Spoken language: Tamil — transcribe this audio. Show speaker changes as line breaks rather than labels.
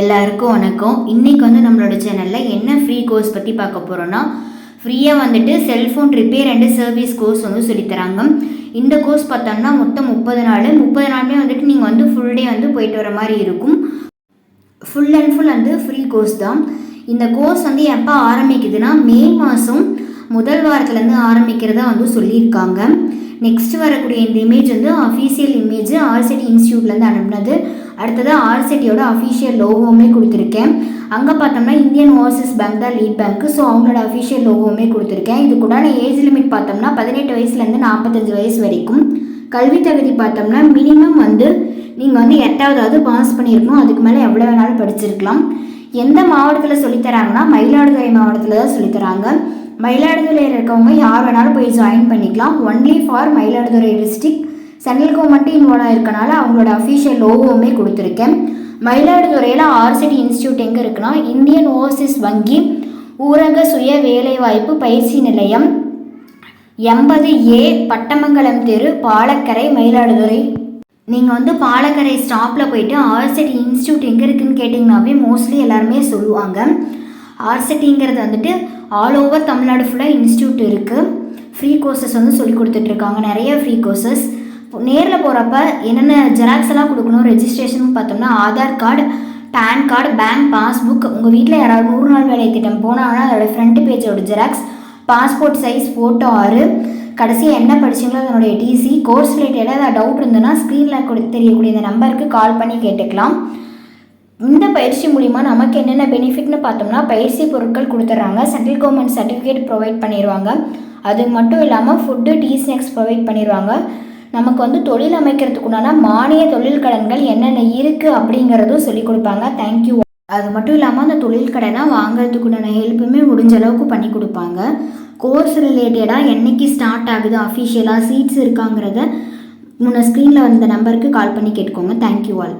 எல்லாருக்கும் வணக்கம். இன்னைக்கு வந்து நம்மளோட சேனலில் என்ன ஃப்ரீ கோர்ஸ் பற்றி பார்க்க போகிறோன்னா ஃப்ரீயாக வந்துட்டு cellphone repair and service course வந்து சொல்லித்தராங்க இந்த கோர்ஸ் பார்த்தோம்னா மொத்தம் முப்பது நாள். முப்பது நாளுமே வந்துட்டு நீங்கள் வந்து ஃபுல் டே வந்து போயிட்டு வர மாதிரி இருக்கும். ஃபுல் அண்ட் ஃபுல் வந்து ஃப்ரீ கோர்ஸ் தான். இந்த கோர்ஸ் வந்து எப்போ ஆரம்பிக்குதுன்னா மே மாதம் முதல் வாரத்துலேருந்து ஆரம்பிக்கிறதா வந்து சொல்லியிருக்காங்க. நெக்ஸ்ட் வரக்கூடிய இந்த இமேஜ் வந்து அஃபீஷியல் இமேஜ் ஆர்சிடி இன்ஸ்டியூட்லேருந்து அனுப்புனது. அடுத்தது ஆர்சிட்டியோட அஃபீஷியல் லோகோவுமே கொடுத்துருக்கேன். அங்கே பார்த்தோம்னா இந்தியன் ஓவர்சீஸ் பேங்க் தான் லீட் பேங்க்கு ஸோ அவங்களோட அஃபீஷியல் லோகோவுமே கொடுத்துருக்கேன். இதுக்குடான ஏஜ் லிமிட் பார்த்தோம்னா பதினெட்டு வயசுலேருந்து நாற்பத்தஞ்சு வயசு வரைக்கும். கல்வி தகுதி பார்த்தோம்னா மினிமம் வந்து நீங்கள் வந்து எட்டாவதாவது பாஸ் பண்ணியிருக்கணும். அதுக்கு மேலே எவ்வளோ வேணாலும் படிச்சிருக்கலாம். எந்த மாவட்டத்தில் சொல்லித்தராங்கன்னா மயிலாடுதுறை மாவட்டத்தில் தான் சொல்லித்தராங்க. மயிலாடுதுறையில் இருக்கவங்க யார் வேணாலும் போய் ஜாயின் பண்ணிக்கலாம். Only for Mayiladuthurai district central மட்டும் இன்வால்வ் ஆயிருக்கனால அவங்களோட அஃபீஷியல் லோகோவுமே கொடுத்துருக்கேன். மயிலாடுதுறையில் ஆர்சிடி இன்ஸ்டியூட் எங்கே இருக்குன்னா இந்தியன் ஓவர்சீஸ் வங்கி ஊரக சுய வேலைவாய்ப்பு பயிற்சி நிலையம் எண்பது ஏ பட்டமங்கலம் தெரு பாலக்கரை மயிலாடுதுறை. நீங்கள் வந்து பாலக்கரை ஸ்டாப்பில் போயிட்டு ஆர்சிடி இன்ஸ்டியூட் எங்கே இருக்குதுன்னு கேட்டிங்கனாவே மோஸ்ட்லி எல்லாருமே சொல்லுவாங்க. ஆர்சிட்டிங்கிறது வந்துட்டு ஆல் ஓவர் தமிழ்நாடு ஃபுல்லாக இன்ஸ்டியூட் இருக்குது ஃப்ரீ கோர்சஸ் வந்து சொல்லி கொடுத்துட்ருக்காங்க நிறைய ஃப்ரீ கோர்சஸ் நேரில் போகிறப்ப என்னென்ன ஜெராக்ஸ் எல்லாம் கொடுக்கணும் ரெஜிஸ்ட்ரேஷன் பார்த்தோம்னா Aadhaar card pan card bank passbook உங்கள் வீட்டில் யாராவது நூறு நாள் வேலை திட்டம் போனாங்கன்னா அதோட ஃப்ரண்ட் பேஜோட ஜெராக்ஸ் பாஸ்போர்ட் சைஸ் ஃபோட்டோ ஆறு கடைசியாக என்ன படிச்சீங்களோ அதனுடைய டிசி கோர்ஸ் ரிலேட்டடாக ஏதாவது டவுட் இருந்ததுன்னா ஸ்க்ரீனில் கொடு தெரியக்கூடிய இந்த நம்பருக்கு கால் பண்ணி கேட்டுக்கலாம். இந்த பயிற்சி மூலிமா நமக்கு என்னென்ன பெனிஃபிட்னு பார்த்தோம்னா பயிற்சி பொருட்கள் கொடுத்துட்றாங்க. சென்ட்ரல் கவர்மெண்ட் சர்டிஃபிகேட் ப்ரொவைட் பண்ணிடுவாங்க அது மட்டும் இல்லாமல் ஃபுட்டு டீ ஸ்நாக்ஸ் ப்ரொவைட் பண்ணிடுவாங்க நமக்கு வந்து தொழில் அமைக்கிறதுக்கு உண்டான மானிய தொழில் கடன்கள் என்னென்ன இருக்குது அப்படிங்கிறதும் சொல்லி கொடுப்பாங்க. தேங்க்யூ அது மட்டும் இல்லாமல் அந்த தொழில் கடனை வாங்குறதுக்கு உண்டான ஹெல்ப்புமே முடிஞ்ச அளவுக்கு பண்ணி கொடுப்பாங்க. கோர்ஸ் ரிலேட்டடாக என்றைக்கு ஸ்டார்ட் ஆகுது அஃபிஷியலாக சீட்ஸ் இருக்காங்கிறத முன்ன ஸ்க்ரீனில் வந்த நம்பருக்கு கால் பண்ணி கேட்டுக்கோங்க. Thank you all